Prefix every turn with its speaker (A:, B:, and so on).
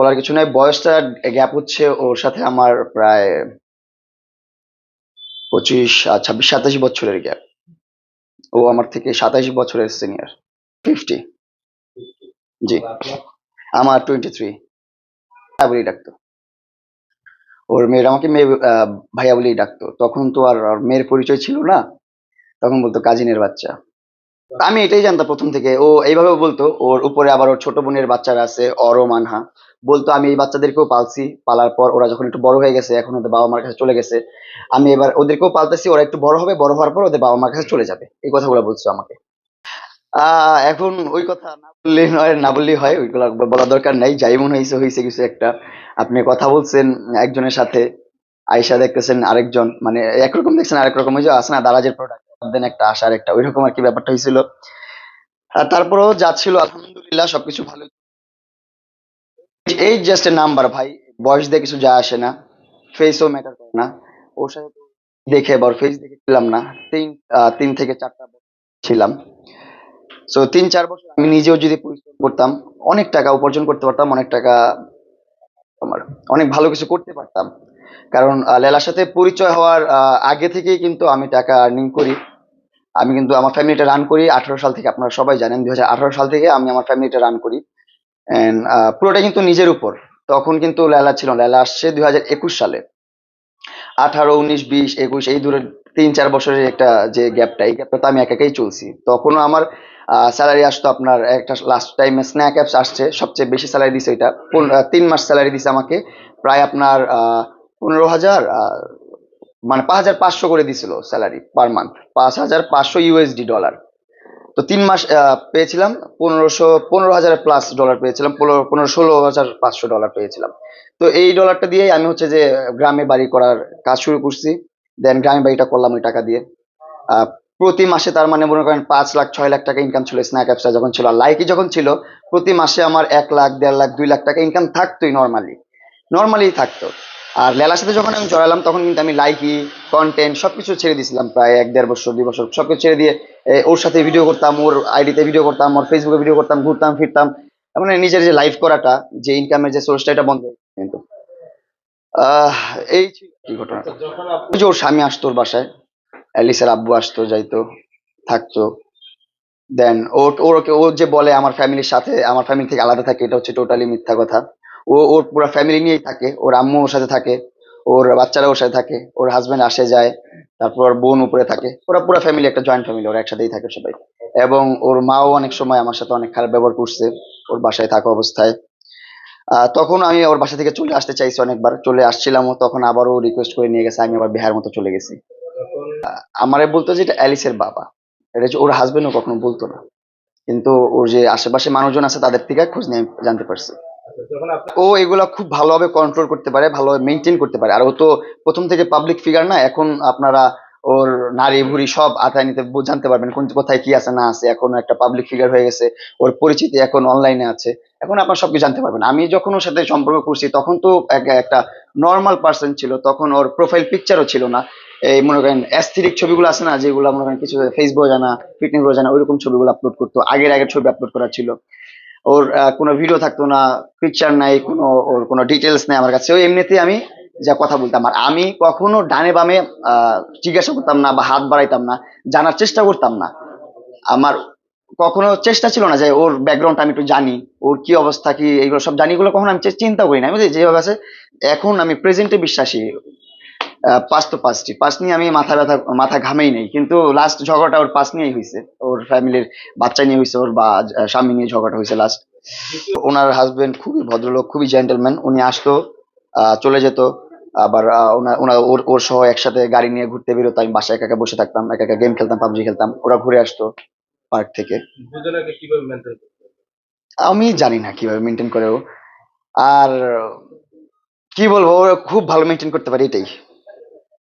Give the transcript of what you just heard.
A: বলার কিছু নাই। বয়সটা গ্যাপ হচ্ছে ওর সাথে আমার প্রায় পঁচিশ ছাব্বিশ, সাতাশ বছরের গ্যাপ ও আমার থেকে সাতাশ বছরের সিনিয়র ফিফটি জি। আমার টোয়েন্টি থ্রি বলেই ডাকতো। ওর মেয়ের, আমাকে মেয়ে ভাইয়া বলেই ডাকতো। তখন তো আর মেয়ের পরিচয় ছিল না। তখন বলতো কাজিনের বাচ্চা। আমি এটাই জানতাম প্রথম থেকে। ও এইভাবে বলতো, ওর উপরে আবার ওর ছোট বোনের বাচ্চারা আছে, অরো মানহা। বলতো, আমি এই বাচ্চাদেরকেও পালছি। পালার পর ওরা যখন একটু বড় হয়ে গেছে, এখন ওদের বাবা মার কাছে চলে গেছে। আমি এবার ওদেরকেও পালতেছি, ওরা একটু বড় হবে, বড় হওয়ার পর ওদের বাবা মার কাছে চলে যাবে। এই কথাগুলো বলছো আমাকে। এখন ওই কথা না বললে নয় না বললেই হয়, ওইগুলো বলার দরকার নাই। যাই মনে হয়েছে হয়েছে কিছু একটা। আপনি কথা বলছেন একজনের সাথে আয়সা দেখতেছেন আরেকজন মানে একরকম দেখছেন আরেক রকম। ওই যে না, দারাজের দেন একটা আসার একটা ওইরকম আর কি ব্যাপারটা হয়েছিল। আর তারপরেও যা ছিল, আলহামদুলিল্লাহ সবকিছু ভালো। এই জাস্ট এ নাম্বার ভাই, বয়স দিয়ে কিছু যা আসে না ফেসও ম্যাটার করে না। ওর সাথে দেখে এবার ফেস দেখে ছিলাম না, তিন তিন থেকে চারটা ছিলাম। সো তিন, চার বছর আমি নিজেও যদি পরিশ্রম করতাম, অনেক টাকা উপার্জন করতে পারতাম, অনেক টাকা আমার অনেক ভালো কিছু করতে পারতাম। কারণ লেলার সাথে পরিচয় হওয়ার আগে থেকেই কিন্তু আমি টাকা আর্নিং করি। আমি কিন্তু আমার ফ্যামিলিটা রান করি। আঠারো সাল থেকে আপনারা সবাই জানেন দুই সাল থেকে আমি আমার ফ্যামিলিটা রান করি। এন্ড পুরোটা কিন্তু নিজের উপর। তখন কিন্তু লেলা ছিল। লেলা আসছে দুই সালে। আঠারো, উনিশ, বিশ, একুশ, এই দূরে তিন, চার বছরের একটা যে গ্যাপটা এই গ্যাপটা তো আমি একা একাই চলছি। তখনও আমার স্যালারি আসতো আপনার একটা লাস্ট টাইমে স্ন্যাক অ্যাপস আসছে। সবচেয়ে বেশি স্যালারি দিছে এটা তিন মাস স্যালারি দিছে আমাকে। প্রায় আপনার পনেরো হাজার মানে পাঁচ হাজার পাঁচশো করে দিছিল স্যালারি পার মান্থ পাঁচ হাজার পাঁচশো ইউএসডি ডলার তো তিন মাস পেয়েছিলাম, পনেরোশো, পনেরো হাজার প্লাস ডলার পেয়েছিলাম, পনেরো ষোলো হাজার পাঁচশো ডলার পেয়েছিলাম। তো এই ডলারটা দিয়েই আমি হচ্ছে যে গ্রামে বাড়ি করার কাজ শুরু করছি দেন গ্রামে বাড়িটা করলাম ওই টাকা দিয়ে। প্রতি মাসে তার মানে মনে করেন পাঁচ লাখ, ছয় লাখ টাকা ইনকাম ছিল স্ন্যাক অ্যাপসটা যখন ছিল লাইকি যখন ছিল, প্রতি মাসে আমার এক লাখ, দেড় লাখ, দুই লাখ টাকা ইনকাম থাকতোই নর্মালি নর্মালি থাকতো। আর লেলার সাথে যখন আমি জড়ালাম তখন কিন্তু আমি লাইকি কন্টেন্ট সবকিছু ছেড়ে দিয়েছিলাম প্রায় এক দেড় বছর দুই বছর সব কিছু ছেড়ে দিয়ে ওর সাথে ভিডিও করতাম ওর আইডিতে ভিডিও করতাম ওর ফেসবুকে ভিডিও করতাম ঘুরতাম ফিরতাম। মানে নিজের যে লাইভ করাটা যে ইনকামের যে সোর্সটা এটা বন্ধ কিন্তু। আহ, এই কি ঘটনা ওই যে ওর স্বামী আসতো ওর বাসায় অ্যালিসের আব্বু আসতো যাইতো থাকতো। দেন ওর ও যে বলে আমার ফ্যামিলির সাথে আমার ফ্যামিলি থেকে আলাদা থাকে এটা হচ্ছে টোটালি মিথ্যা কথা। ও, ওর পুরো ফ্যামিলি নিয়েই থাকে, ওর আম্মু ওর সাথে থাকে, ওর বাচ্চারা ওর সাথে থাকে, ওর হাজবেন্ড আসে, যায়, তারপর ওর বোন উপরে থাকে, ওরা পুরো ফ্যামিলি একটা জয়েন্ট ফ্যামিলি ওরা একসাথেই থাকে সবাই। এবং ওর মাও অনেক সময় আমার সাথে অনেক খারাপ ব্যবহার করছে, ওর বাসায় থাকা অবস্থায়। তখন আমি ওর বাসা থেকে চলে আসতে চাইছি অনেকবার, চলে আসছিলামও তখন আবারও রিকোয়েস্ট করে নিয়ে গেছে, আমি আবার বিহার মতো চলে গেছি। আমারে বলতো যে এটা অ্যালিসের বাবা, এটা ওর হাজবেন্ডও কখনো বলতো না। কিন্তু ওর যে আশেপাশে মানুষজন আছে তাদের থেকে খোঁজ নিয়ে জানতে পারছি। ও এগুলা খুব ভালোভাবে কন্ট্রোল করতে পারে, ভালোভাবে মেনটেন করতে পারে। আর ও তো প্রথম থেকে পাবলিক ফিগার না, এখন আপনারা ওর নারী ভুড়ি সব আতায় নিতে জানতে পারবেন কোন কোথায় কি আছে না আছে। এখন একটা পাবলিক ফিগার হয়ে গেছে, ওর পরিচিতি এখন অনলাইনে আছে। এখন আপনার সবকিছু জানতে পারবেন। আমি যখন ওর সাথে সম্পর্ক করছি, তখন তো এক- একটা নর্মাল পার্সন ছিল, তখন ওর প্রোফাইল পিকচারও ছিল না। এই মনে করেন অ্যাস্থেটিক ছবিগুলো আছে না, যেগুলো মনে করেন কিছু ফেসবুক জানা ফিটনেস জানা, ওইরকম ছবিগুলো আপলোড করতো, আগের আগের ছবি আপলোড করা ছিল। ওর কোনো ভিডিও থাকতো না পিকচার নাই, কোনো ওর কোনো ডিটেলস নেই আমার কাছে। ওই এমনিতেই আমি যা কথা বলতাম। আর আমি কখনো ডানে বামে জিজ্ঞাসা করতাম না বা হাত বাড়াইতাম না, জানার চেষ্টা করতাম না। আমার কখনো চেষ্টা ছিল না যে ওর ব্যাকগ্রাউন্ড আমি একটু জানি, ওর কি অবস্থা, কি এইগুলো সব জানি, এগুলো কখনো আমি চিন্তা করি না। আমি? যেভাবে আছে, এখন আমি প্রেজেন্টে বিশ্বাসী। পাঁচ তো পাঁচটি পাঁচ নিয়ে আমি মাথা ব্যথা, মাথা ঘামেই নেই। কিন্তু লাস্ট ঝগড়াটা ওর পাঁচ নিয়েই হয়েছে ওর ফ্যামিলির বাচ্চা নিয়ে হয়েছে ওর বা স্বামী নিয়ে ঝগড়াটা হয়েছে লাস্ট ওনার হাজবেন্ড খুবই ভদ্রলোক খুবই জেন্টেলম্যান উনি আসতো চলে যেত আবার আহ, ওনা- ওনা ওর ওর সহ একসাথে গাড়ি নিয়ে ঘুরতে বেরোতো আমি বাসায় একা একা বসে থাকতাম একা একা গেম খেলতাম পাবজি খেলতাম ওরা ঘুরে আসতো পার্ক থেকে। আমি জানি না কীভাবে মেনটেন করে ও। আর কি বলব খুব ভালো মেনটেন করতে পারে এটাই।